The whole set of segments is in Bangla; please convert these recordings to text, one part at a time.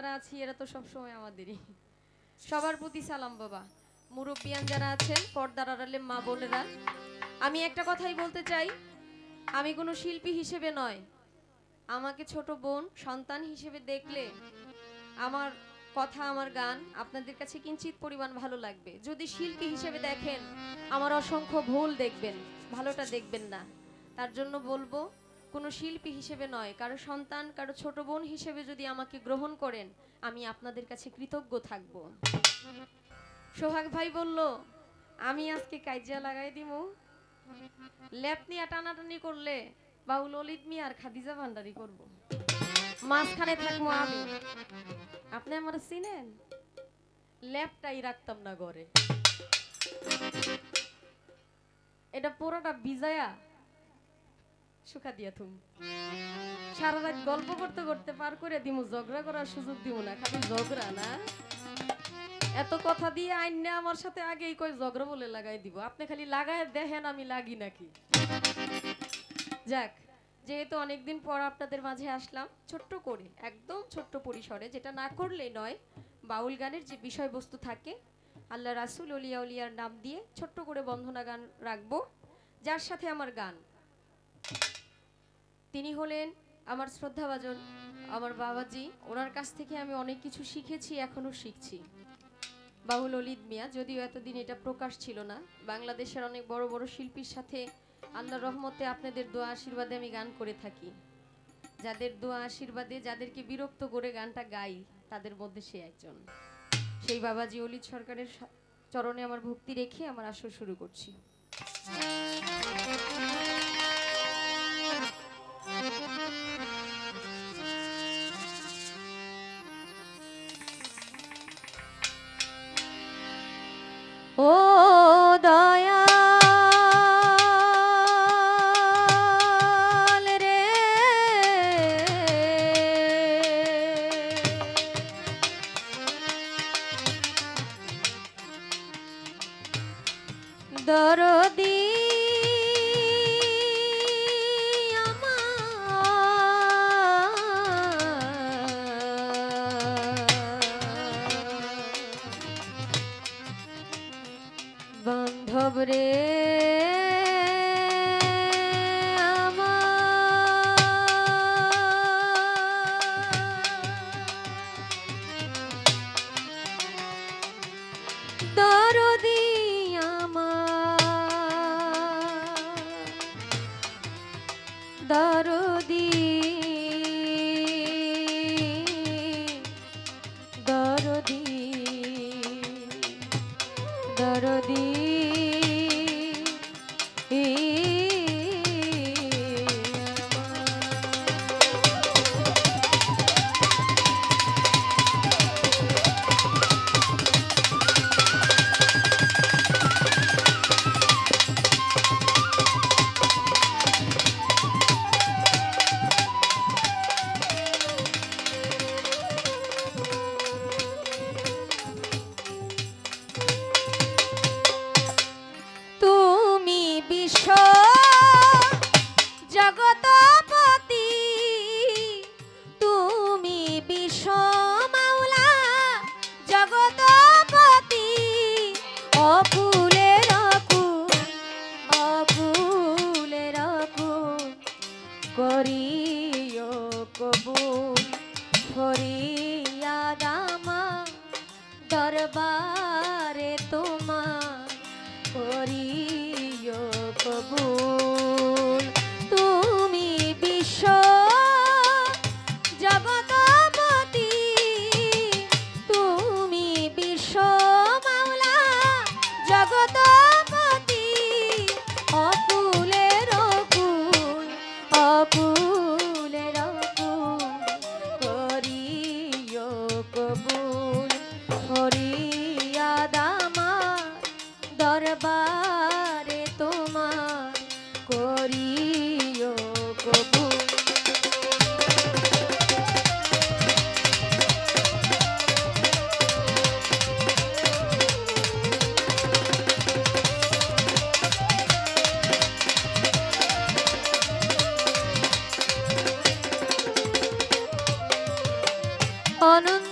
যারা আছি, এরা তো সবসময় আমাদেরই। সবার প্রতি সালাম, বাবা। মুরব্বিয়ান যারা আছেন, পর্দার আড়ালে মা বোনেরা, আমি একটা কথাই বলতে চাই। আমি কোনো শিল্পী হিসেবে নয়। আমাকে ছোট বোন, সন্তান হিসেবে দেখলে আমার কথা, আমার গান আপনাদের কাছে কিঞ্চিত পরিমাণ ভালো লাগবে। যদি শিল্পী হিসেবে দেখেন, আমার অসংখ্য ভুল দেখবেন, ভালোটা দেখবেন না। তার জন্য বলব কোনো শিল্পী হিসেবে নয়, কারও সন্তান, কারও ছোট বোন হিসেবে যদি আমাকে গ্রহণ করেন, আমি আপনাদের কাছে কৃতজ্ঞ থাকব। সোহাগ ভাই বলল, আমি আজকে কাইজা লাগাই দিমু। ল্যাপ নিয়ে টানাটানি করলে বাউ ললিত মিয়া আর খাদিজা ভান্ডারি করব। মাঝখানে থাকব আমি। আপনি আমার চিনেন? ল্যাপটাই রাখতাম না ঘরে। এটা পুরোটা ভিজায়া শুকা দিয়া তুম সারা রাত গল্প করতে করতে পার করে দিমু, ঝগড়া করার সুযোগ দিমু না, খালি ঝগড়া না? এত কথা দিয়ে আইন আইনে আমার সাথে আগেই কই ঝগড়া বলে লাগাই দিব। আপনি খালি লাগায় দেখেন আমি লাগি নাকি? যাক, যেহেতু অনেকদিন পর আপনাদের মাঝে আসলাম, ছোট্ট করে, একদম ছোট্ট পরিসরে, যেটা না করলেই নয়, বাউল গানের যে বিষয়বস্তু থাকে, আল্লাহ রাসুল অলিয়া উলিয়ার নাম দিয়ে ছোট্ট করে বন্ধনা গান রাখব, যার সাথে আমার গান। তিনি হলেন আমার শ্রদ্ধাভাজন, আমার বাবাজি। ওনার কাছ থেকে আমি অনেক কিছু শিখেছি এখনও শিখছি। বাউল অলিদ মিয়া, যদিও এতদিন এটা প্রকাশ ছিল না, বাংলাদেশের অনেক বড় বড় শিল্পীর সাথে আল্লাহ রহমতে আপনাদের দোয়া আশীর্বাদে আমি গান করে থাকি। যাদের দোয়া আশীর্বাদে, যাদেরকে বিরক্ত করে গানটা গাই, তাদের মধ্যে সে একজন। সেই বাবাজি অলিদ সরকারের চরণে আমার ভক্তি রেখে আমার আসর শুরু করছি। Oh. বান্ধব রে। দরদি দরবারে তোমার করিও কবুল অনন্ত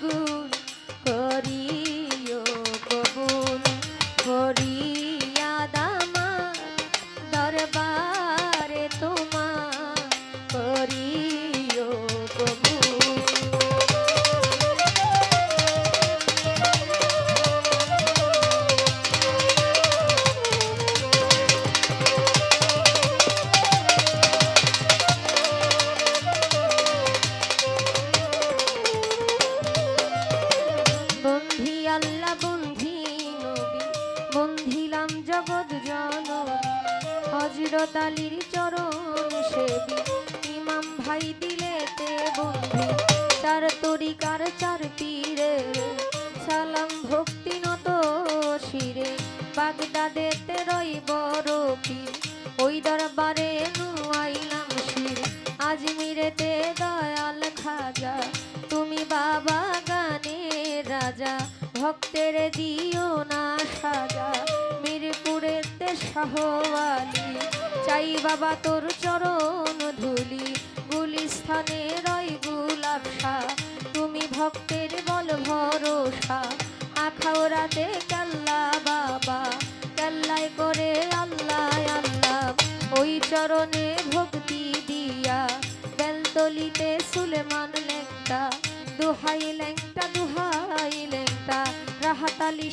Guru. চার পীরে সালাম ভক্তি নত শিরে, বাগদাদেতে রই বড় পীর ওই দরবারে নুয়াইলাম শির। আজমিরেতে দয়াল খাজা, তুমি বাবা গানে রাজা, ভক্তের দিও না সাজা। মিরপুরেতে শাহওয়ালি, চাই বাবা তোর চরণ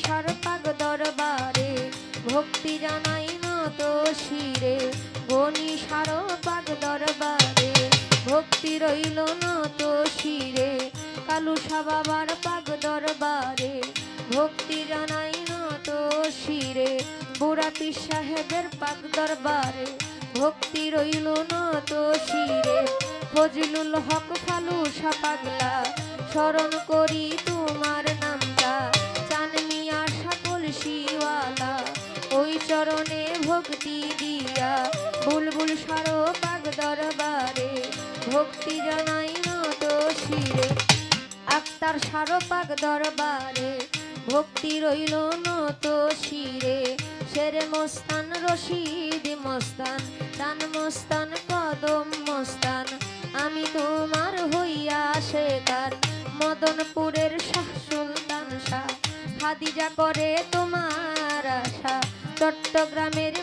রাহাতালি সার পাগ দরবারে ভক্তি জানাই নত শিরে। সার পাগ দরবারে ভক্তি রইল নত শিরে। কালুসা বাবার পাগ দরবারে ভক্তি জানাই নত শিরে। বুড়া পীর সাহেবের পাক দরবারে ভক্তি রইল নত শিরে। ফজলুল হক ফালুসা পাগলা স্মরণ করি বুলবুল সারো পাগ দরবারে ভক্তি জানাই নত শিরে। আক্তার সারপাক দরবারে ভক্তি রইল নত শিরে। শেরে মস্তান, রশিদ মস্তান চান মস্তান, কদম মস্তান, আমি তোমার হইয়া শেখার মদনপুরের শাহ সুলতান শাহ, খাদিজা করে তোমার আশা। চট্টগ্রামের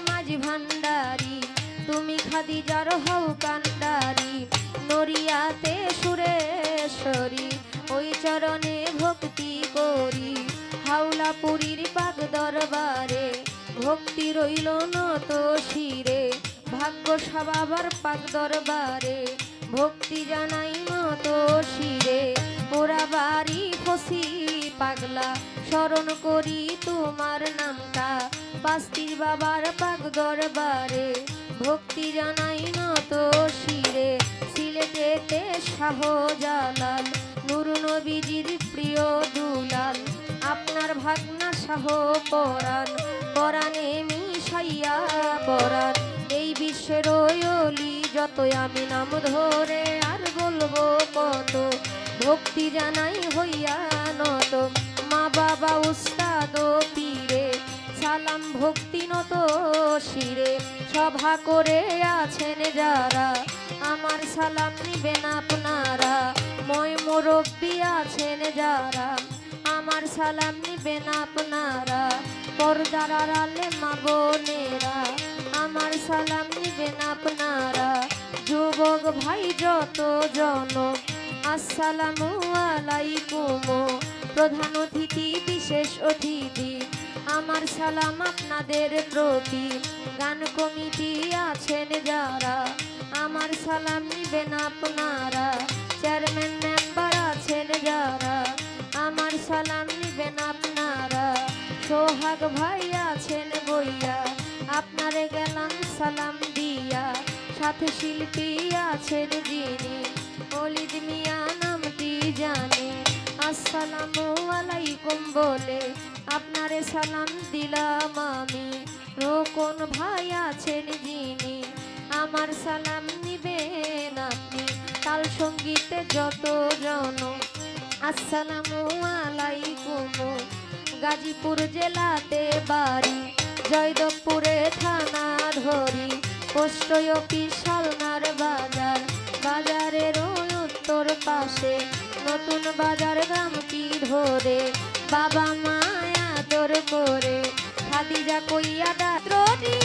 খাদিজার হও কান্ডারি নরিয়াতে সুরেশ্বরী, ওই চরণে ভক্তি করি। হাওলাপুরীর পাক দরবারে ভক্তি রইল নত শিরে, ভাগ্য সবাবার পাক দরবারে ভক্তি জানাই মত শিরে। ওরা বাড়ি ফসি পাগলা, স্মরণ করি তোমার নামটা বাস্তির বাবার পাক দরবারে ভক্তি জানাই নত শিরে। সিলেটেতে শাহজালাল, নুর নবীজির প্রিয় দুলাল। আপনার ভাগনা শাহ পরাণ, পরাণে মিশাইয়া পরাণ। এই বিশ্বের অলি, যতই আমি নাম ধরে আর বলব কত। ভক্তি জানাই হইয়া নত। মা বাবা উস্তাদ পীরে সালাম ভক্তি নত শিরে। সভা করে আছেন যারা, আমার সালাম নিবেন আপনারা। মই মুরব্বী আছেন যারা, আমার সালাম নিবেন আপনারা। পর্দার আড়ালে মা বোনেরা, আমার সালাম নিবেন আপনারা। যুবক ভাই যত জন আসসালামু আলাইকুম। প্রধান অতিথি, বিশেষ অতিথি। আমার সালাম আপনাদের প্রতি। গান কমিটি আছেন যারা, আমার সালাম নিবেন আপনারা। চেয়ারম্যান মেম্বার আছেন যারা, আমার সালাম নিবেন আপনারা। সোহাগ ভাই আছেন বইয়া, আপনারে গেলাম সালাম দিয়া। সাথে শিল্পী আছেন যিনি, অলিদ মিয়া নামটি জানে। আসসালামু আলাইকুম বলে আপনারে সালাম দিলাম আমি। রোকন ভাই আছেন যিনি, আমার সালাম নিবেন আপনি। তাল সঙ্গীতে যত জন, আসসালামু আলাইকুম। গাজীপুর জেলাতে বাড়ি, জয়দেবপুরে থানা ধরি। পোস্ট সালনার বাজার, বাজারের উত্তর পাশে। নতুন বাজার গ্রামটি ধরে, বাবা মায়া করে খাদিজা কইয়া ডাত্রটি